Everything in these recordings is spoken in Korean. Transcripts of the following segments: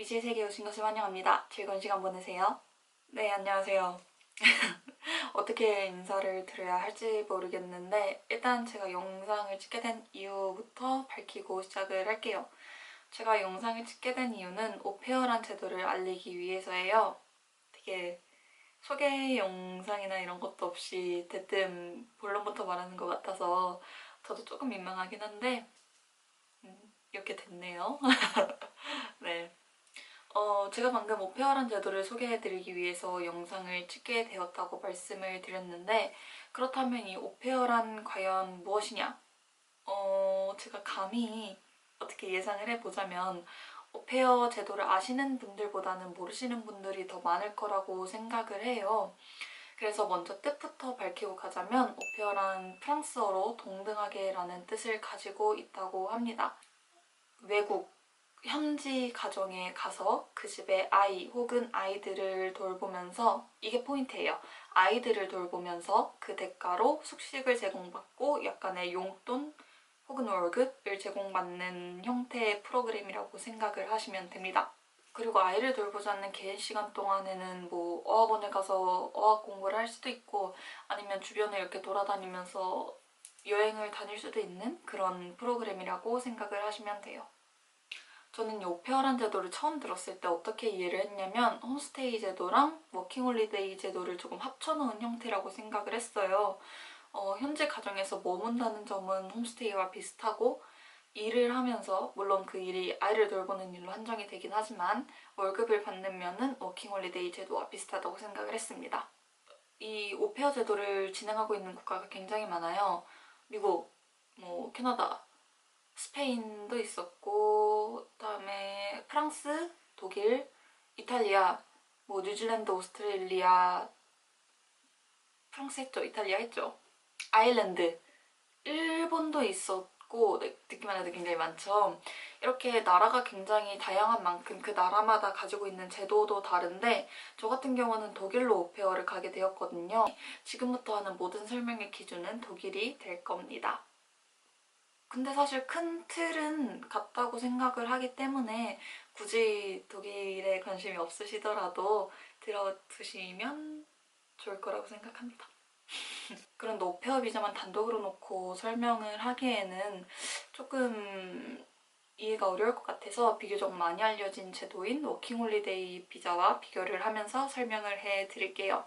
미지의 세계에 오신 것을 환영합니다. 즐거운 시간 보내세요. 네, 안녕하세요. 어떻게 인사를 드려야 할지 모르겠는데 일단 제가 영상을 찍게 된 이유부터 밝히고 시작을 할게요. 제가 영상을 찍게 된 이유는 오페어란 제도를 알리기 위해서예요. 되게 소개 영상이나 이런 것도 없이 대뜸 본론부터 말하는 것 같아서 저도 조금 민망하긴 한데 음, 이렇게 됐네요. 네. 어, 제가 방금 오페어란 제도를 소개해드리기 위해서 영상을 찍게 되었다고 말씀을 드렸는데 그렇다면 이 오페어란 과연 무엇이냐? 어, 제가 감히 어떻게 예상을 해보자면 오페어 제도를 아시는 분들보다는 모르시는 분들이 더 많을 거라고 생각을 해요. 그래서 먼저 뜻부터 밝히고 가자면 오페어란 프랑스어로 동등하게 라는 뜻을 가지고 있다고 합니다. 외국 현지 가정에 가서 그 집의 아이 혹은 아이들을 돌보면서 이게 포인트예요. 아이들을 돌보면서 그 대가로 숙식을 제공받고 약간의 용돈 혹은 월급을 제공받는 형태의 프로그램이라고 생각을 하시면 됩니다. 그리고 아이를 돌보지 않는 개인 시간 동안에는 뭐 어학원에 가서 어학 공부를 할 수도 있고 아니면 주변을 이렇게 돌아다니면서 여행을 다닐 수도 있는 그런 프로그램이라고 생각을 하시면 돼요. 저는 이 오페어란 제도를 처음 들었을 때 어떻게 이해를 했냐면 홈스테이 제도랑 워킹홀리데이 제도를 조금 합쳐놓은 형태라고 생각을 했어요. 어, 현재 가정에서 머문다는 점은 홈스테이와 비슷하고 일을 하면서 물론 그 일이 아이를 돌보는 일로 한정이 되긴 하지만 월급을 받는 면은 워킹홀리데이 제도와 비슷하다고 생각을 했습니다. 이 오페어 제도를 진행하고 있는 국가가 굉장히 많아요. 미국, 뭐 캐나다, 스페인도 있었고 그다음에 프랑스, 독일, 이탈리아, 뭐 뉴질랜드, 오스트레일리아 프랑스 했죠? 이탈리아 했죠? 아일랜드, 일본도 있었고 네, 듣기만 해도 굉장히 많죠. 이렇게 나라가 굉장히 다양한 만큼 그 나라마다 가지고 있는 제도도 다른데 저 같은 경우는 독일로 오페어를 가게 되었거든요. 지금부터 하는 모든 설명의 기준은 독일이 될 겁니다. 근데 사실 큰 틀은 같다고 생각을 하기 때문에 굳이 독일에 관심이 없으시더라도 들어두시면 좋을 거라고 생각합니다. 그런데 오페어 비자만 단독으로 놓고 설명을 하기에는 조금 이해가 어려울 것 같아서 비교적 많이 알려진 제도인 워킹홀리데이 비자와 비교를 하면서 설명을 해드릴게요.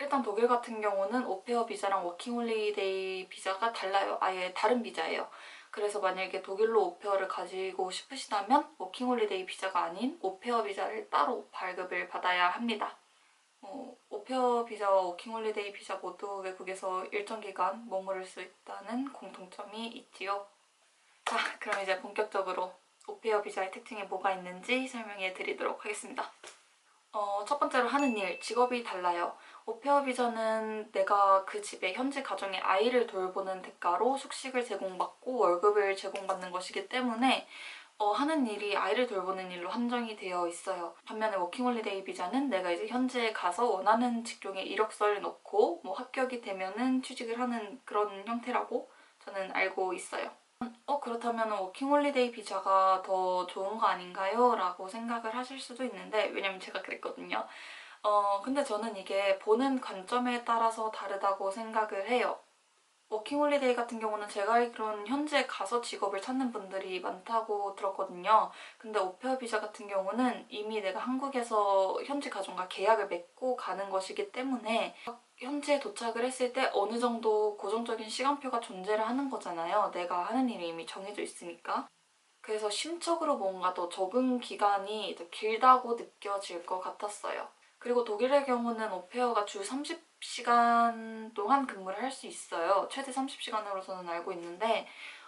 일단 독일 같은 경우는 오페어 비자랑 워킹홀리데이 비자가 달라요. 아예 다른 비자예요. 그래서 만약에 독일로 오페어를 가지고 싶으시다면 워킹홀리데이 비자가 아닌 오페어 비자를 따로 발급을 받아야 합니다. 어, 오페어 비자와 워킹홀리데이 비자 모두 외국에서 일정 기간 머무를 수 있다는 공통점이 있지요. 자, 그럼 이제 본격적으로 오페어 비자의 특징이 뭐가 있는지 설명해 드리도록 하겠습니다. 어, 첫 번째로 하는 일, 직업이 달라요. 오페어 비자는 내가 그 집에 현지 가정의 아이를 돌보는 대가로 숙식을 제공받고 월급을 제공받는 것이기 때문에 어, 하는 일이 아이를 돌보는 일로 한정이 되어 있어요. 반면에 워킹홀리데이 비자는 내가 이제 현지에 가서 원하는 직종에 이력서를 넣고 뭐 합격이 되면은 취직을 하는 그런 형태라고 저는 알고 있어요. 어 그렇다면 워킹홀리데이 비자가 더 좋은 거 아닌가요? 라고 생각을 하실 수도 있는데 왜냐면 제가 그랬거든요. 어, 근데 저는 이게 보는 관점에 따라서 다르다고 생각을 해요. 워킹홀리데이 같은 경우는 제가 알기로는 현지에 가서 직업을 찾는 분들이 많다고 들었거든요. 근데 오페어 비자 같은 경우는 이미 내가 한국에서 현지 가정과 계약을 맺고 가는 것이기 때문에 현지에 도착을 했을 때 어느 정도 고정적인 시간표가 존재를 하는 거잖아요. 내가 하는 일이 이미 정해져 있으니까. 그래서 심적으로 뭔가 더 적응 기간이 더 길다고 느껴질 것 같았어요. 그리고 독일의 경우는 오페어가 주 30시간 동안 근무를 할 수 있어요. 최대 30시간으로 저는 알고 있는데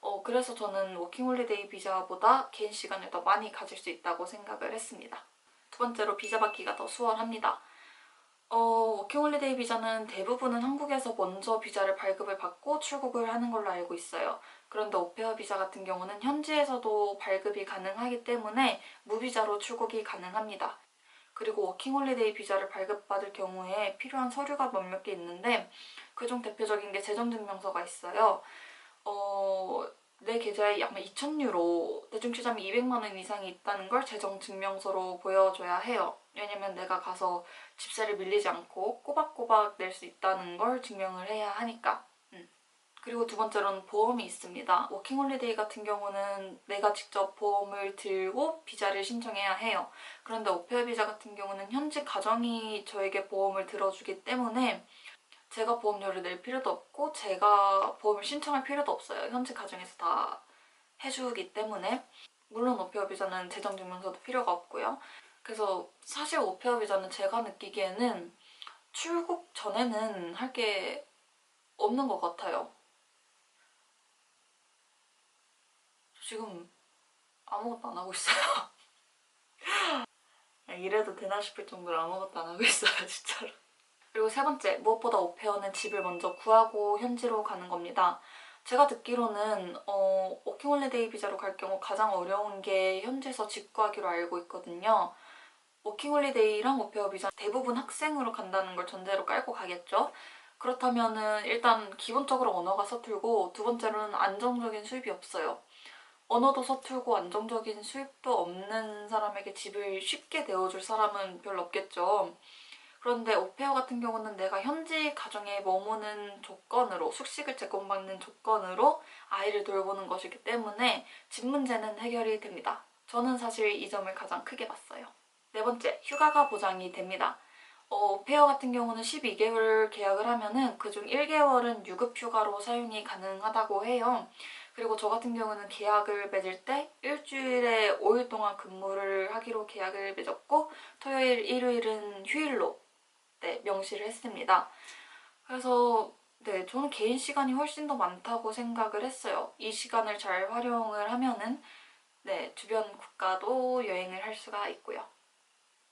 어, 그래서 저는 워킹홀리데이 비자보다 개인 시간을 더 많이 가질 수 있다고 생각을 했습니다. 두 번째로 비자 받기가 더 수월합니다. 어, 워킹홀리데이 비자는 대부분은 한국에서 먼저 비자를 발급을 받고 출국을 하는 걸로 알고 있어요. 그런데 오페어 비자 같은 경우는 현지에서도 발급이 가능하기 때문에 무비자로 출국이 가능합니다. 그리고 워킹홀리데이 비자를 발급받을 경우에 필요한 서류가 몇몇 개 있는데 그중 대표적인 게 재정증명서가 있어요. 어, 내 계좌에 아마 2,000유로 대충 치자면 200만 원 이상이 있다는 걸 재정 증명서로 보여줘야 해요. 왜냐면 내가 가서 집세를 밀리지 않고 꼬박꼬박 낼 수 있다는 걸 증명을 해야 하니까. 음. 그리고 두 번째로는 보험이 있습니다. 워킹홀리데이 같은 경우는 내가 직접 보험을 들고 비자를 신청해야 해요. 그런데 오페어 비자 같은 경우는 현지 가정이 저에게 보험을 들어주기 때문에 제가 보험료를 낼 필요도 없고 제가 보험을 신청할 필요도 없어요. 현지 가정에서 다 해주기 때문에 물론 오페어 비자는 재정 증명서도 필요가 없고요. 그래서 사실 오페어 비자는 제가 느끼기에는 출국 전에는 할 게 없는 것 같아요. 지금 아무것도 안 하고 있어요. 이래도 되나 싶을 정도로 아무것도 안 하고 있어요, 진짜로. 그리고 세 번째, 무엇보다 오페어는 집을 먼저 구하고 현지로 가는 겁니다. 제가 듣기로는 어, 워킹홀리데이 비자로 갈 경우 가장 어려운 게 현지에서 집 구하기로 알고 있거든요. 워킹홀리데이랑 오페어 비자 대부분 학생으로 간다는 걸 전제로 깔고 가겠죠. 그렇다면은 일단 기본적으로 언어가 서툴고 두 번째로는 안정적인 수입이 없어요. 언어도 서툴고 안정적인 수입도 없는 사람에게 집을 쉽게 내어줄 사람은 별로 없겠죠. 그런데 오페어 같은 경우는 내가 현지 가정에 머무는 조건으로 숙식을 제공받는 조건으로 아이를 돌보는 것이기 때문에 집 문제는 해결이 됩니다. 저는 사실 이 점을 가장 크게 봤어요. 네 번째, 휴가가 보장이 됩니다. 어, 오페어 같은 경우는 12개월 계약을 하면은 그중 1개월은 유급 휴가로 사용이 가능하다고 해요. 그리고 저 같은 경우는 계약을 맺을 때 일주일에 5일 동안 근무를 하기로 계약을 맺었고 토요일, 일요일은 휴일로 네, 명시를 했습니다. 그래서 네, 저는 개인 시간이 훨씬 더 많다고 생각을 했어요. 이 시간을 잘 활용을 하면은 네, 주변 국가도 여행을 할 수가 있고요.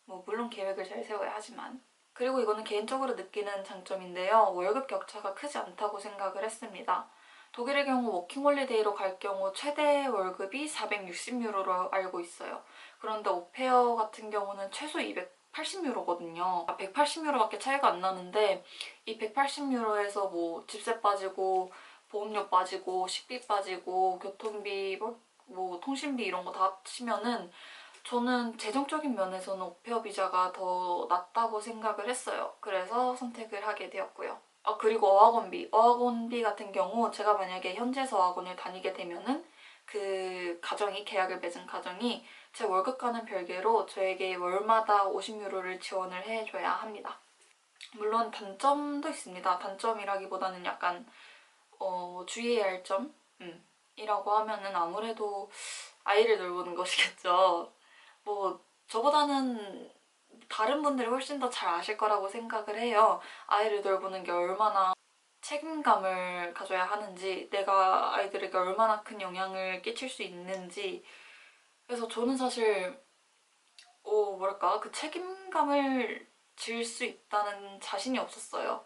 뭐 물론 계획을 잘 세워야 하지만 그리고 이거는 개인적으로 느끼는 장점인데요. 월급 격차가 크지 않다고 생각을 했습니다. 독일의 경우 워킹홀리데이로 갈 경우 최대 월급이 460유로로 알고 있어요. 그런데 오페어 같은 경우는 최소 280유로거든요. 180유로밖에 차이가 안 나는데 이 180유로에서 뭐 집세 빠지고 보험료 빠지고 식비 빠지고 교통비 뭐, 뭐 통신비 이런 거 다 합치면은 저는 재정적인 면에서는 오페어 비자가 더 낫다고 생각을 했어요. 그래서 선택을 하게 되었고요. 아 그리고 어학원비. 어학원비 같은 경우 제가 만약에 현지에서 어학원을 다니게 되면은 그 가정이 계약을 맺은 가정이 제 월급과는 별개로 저에게 월마다 50유로를 지원을 해줘야 합니다. 물론 단점도 있습니다. 단점이라기보다는 약간 어, 주의해야 할 점? 음, 이라고 하면은 아무래도 아이를 돌보는 것이겠죠. 뭐 저보다는 다른 분들이 훨씬 더 잘 아실 거라고 생각을 해요. 아이를 돌보는 게 얼마나 책임감을 가져야 하는지, 내가 아이들에게 얼마나 큰 영향을 끼칠 수 있는지. 그래서 저는 사실, 어, 뭐랄까, 그 책임감을 질 수 있다는 자신이 없었어요.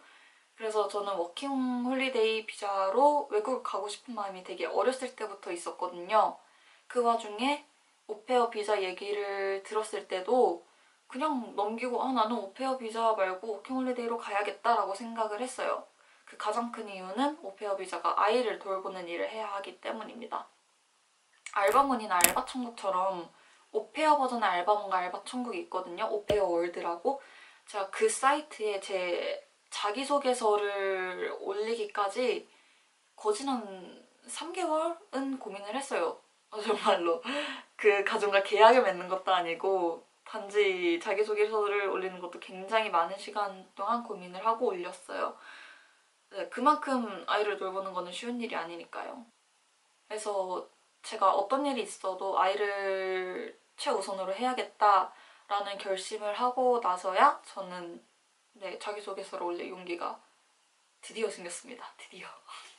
그래서 저는 워킹 홀리데이 비자로 외국을 가고 싶은 마음이 되게 어렸을 때부터 있었거든요. 그 와중에 오페어 비자 얘기를 들었을 때도 그냥 넘기고 아 나는 오페어 비자 말고 워킹홀리데이로 가야겠다라고 생각을 했어요. 그 가장 큰 이유는 오페어 비자가 아이를 돌보는 일을 해야 하기 때문입니다. 알바문이나 알바천국처럼 오페어 버전의 알바문과 알바천국이 있거든요. 오페어 월드라고. 제가 그 사이트에 제 자기소개서를 올리기까지 거진 한 3개월은 고민을 했어요. 정말로. 그 가정과 계약을 맺는 것도 아니고 단지 자기소개서를 올리는 것도 굉장히 많은 시간 동안 고민을 하고 올렸어요. 네, 그만큼 아이를 돌보는 거는 쉬운 일이 아니니까요. 그래서 제가 어떤 일이 있어도 아이를 최우선으로 해야겠다라는 결심을 하고 나서야 저는 네, 자기소개서를 올릴 용기가 드디어 생겼습니다. 드디어.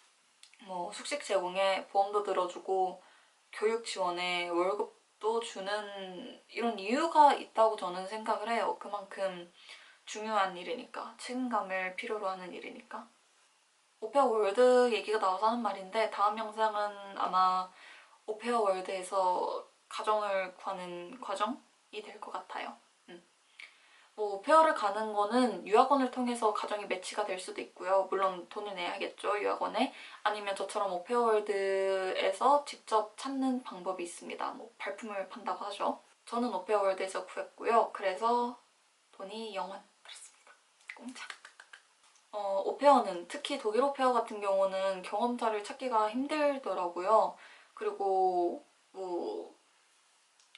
뭐 숙식 제공에 보험도 들어주고 교육 지원에 월급 도 주는 이런 이유가 있다고 저는 생각을 해요. 그만큼 중요한 일이니까. 책임감을 필요로 하는 일이니까. 오페어 월드 얘기가 나와서 하는 말인데 다음 영상은 아마 오페어 월드에서 가정을 구하는 과정이 될 것 같아요. 음. 뭐 오페어를 가는 거는 유학원을 통해서 가정이 매치가 될 수도 있고요. 물론 돈을 내야겠죠, 유학원에. 아니면 저처럼 오페어월드에서 직접 찾는 방법이 있습니다. 뭐 발품을 판다고 하죠. 저는 오페어월드에서 구했고요. 그래서 돈이 0원 들었습니다. 공짜. 어, 오페어는 특히 독일 오페어 같은 경우는 경험자를 찾기가 힘들더라고요. 그리고 뭐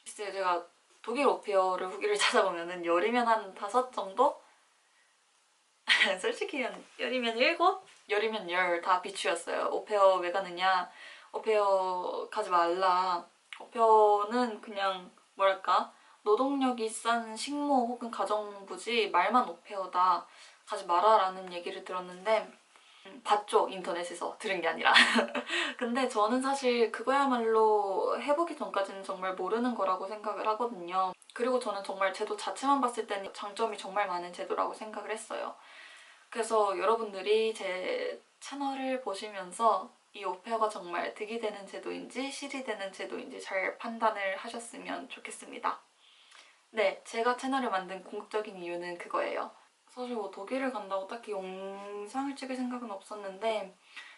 글쎄 제가 독일 오페어를 후기를 찾아보면은 열이면 한 다섯 정도? 솔직히 한 열이면 일곱? 열이면 열 다 비추였어요. 오페어 왜 가느냐? 오페어 가지 말라. 오페어는 그냥 뭐랄까 노동력이 싼 식모 혹은 가정부지 말만 오페어다. 가지 마라라는 얘기를 들었는데 음, 봤죠 인터넷에서. 들은 게 아니라. 근데 저는 사실 그거야말로 해보기 전까지는 정말 모르는 거라고 생각을 하거든요. 그리고 저는 정말 제도 자체만 봤을 때는 장점이 정말 많은 제도라고 생각을 했어요. 그래서 여러분들이 제 채널을 보시면서 이 오페어가 정말 득이 되는 제도인지 실이 되는 제도인지 잘 판단을 하셨으면 좋겠습니다. 네 제가 채널을 만든 궁극적인 이유는 그거예요 사실 뭐 독일을 간다고 딱히 영상을 찍을 생각은 없었는데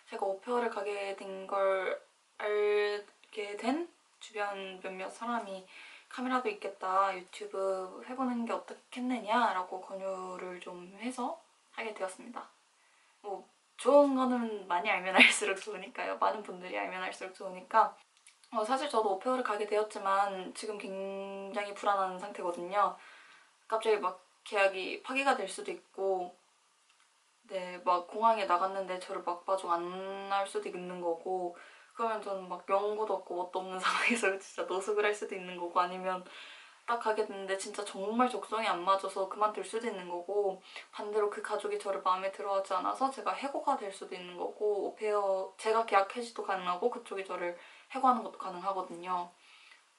제가 오페어를 가게 된 걸 알게 된 주변 몇몇 사람이 카메라도 있겠다 유튜브 해보는 게 어떻겠느냐라고 권유를 좀 해서 하게 되었습니다. 뭐 좋은 거는 많이 알면 알수록 좋으니까요. 많은 분들이 알면 알수록 좋으니까 어, 사실 저도 오페어를 가게 되었지만 지금 굉장히 불안한 상태거든요. 갑자기 막 계약이 파기가 될 수도 있고 네, 막 공항에 나갔는데 저를 막바중 안 날 수도 있는 거고 그러면 저는 막 연고도 없고 뭣도 없는 상황에서 진짜 노숙을 할 수도 있는 거고 아니면 딱 가게 됐는데 진짜 정말 적성이 안 맞아서 그만둘 수도 있는 거고 반대로 그 가족이 저를 마음에 들어하지 않아서 제가 해고가 될 수도 있는 거고 오페어 제가 계약 해지도 가능하고 그쪽이 저를 해고하는 것도 가능하거든요.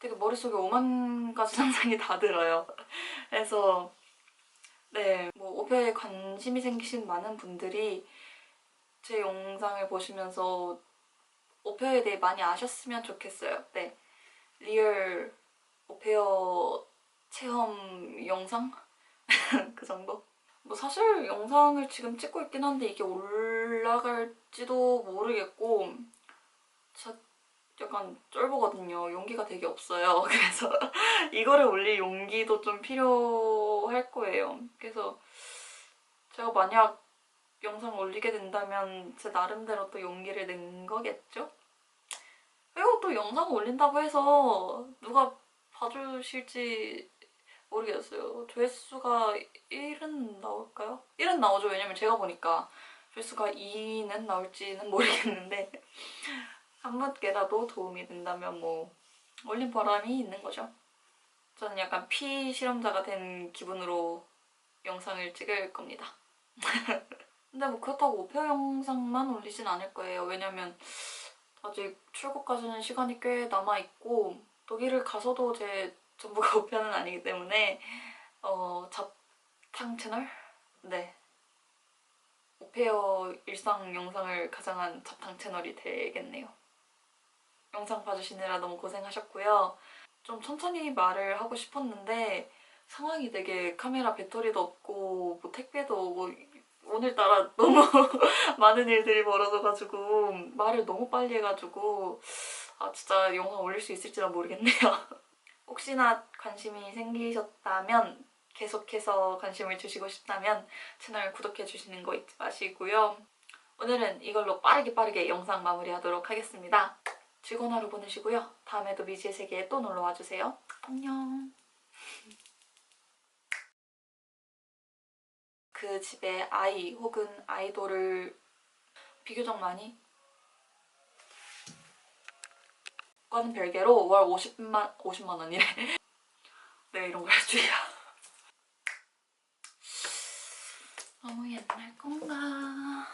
되게 머릿속에 오만 가지 상상이 다 들어요. 그래서 네, 뭐 오페어에 관심이 생기신 많은 분들이 제 영상을 보시면서 오페어에 대해 많이 아셨으면 좋겠어요. 네, 리얼 오페어 체험 영상? 그 정도? 뭐 사실 영상을 지금 찍고 있긴 한데 이게 올라갈지도 모르겠고 저 약간 쫄보거든요. 용기가 되게 없어요. 그래서 이거를 올릴 용기도 좀 필요 할 거예요. 그래서 제가 만약 영상 올리게 된다면 제 나름대로 또 용기를 낸 거겠죠? 그리고 또 영상 올린다고 해서 누가 봐주실지 모르겠어요. 조회수가 1은 나올까요? 1은 나오죠. 왜냐면 제가 보니까 조회수가 2는 나올지는 모르겠는데 한 분께라도 도움이 된다면 뭐 올린 보람이 있는 거죠. 저는 약간 피 실험자가 된 기분으로 영상을 찍을 겁니다. 근데 뭐 그렇다고 오페어 영상만 올리진 않을 거예요. 왜냐면 아직 출국까지는 시간이 꽤 남아있고 독일을 가서도 제 전부가 오페어는 아니기 때문에 어, 잡탕 채널? 네. 오페어 일상 영상을 가장한 잡탕 채널이 되겠네요. 영상 봐주시느라 너무 고생하셨고요. 좀 천천히 말을 하고 싶었는데 상황이 되게 카메라 배터리도 없고 뭐 택배도 오고 오늘따라 너무 많은 일들이 벌어져가지고 말을 너무 빨리 해가지고 아 진짜 영상 올릴 수 있을지는 모르겠네요. 혹시나 관심이 생기셨다면 계속해서 관심을 주시고 싶다면 채널 구독해주시는 거 잊지 마시고요. 오늘은 이걸로 빠르게 빠르게 영상 마무리하도록 하겠습니다. 즐거운 하루 보내시고요. 다음에도 미지의 세계에 또 놀러 와 주세요. 안녕. 그 집에 아이 혹은 아이돌을 비교적 많이 과는 별개로 월 50만 50만 원이래. 내가 이런 걸 할 줄이야. 너무 옛날 건가?